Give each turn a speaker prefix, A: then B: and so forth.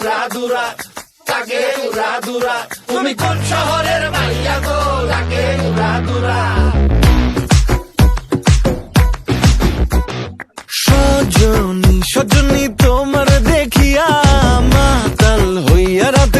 A: দুরা তুমি কোন শহরের মাইয়া গো? লাগে সজনী সজনী তোমার দেখিয়া মাতাল হইয়া রাতের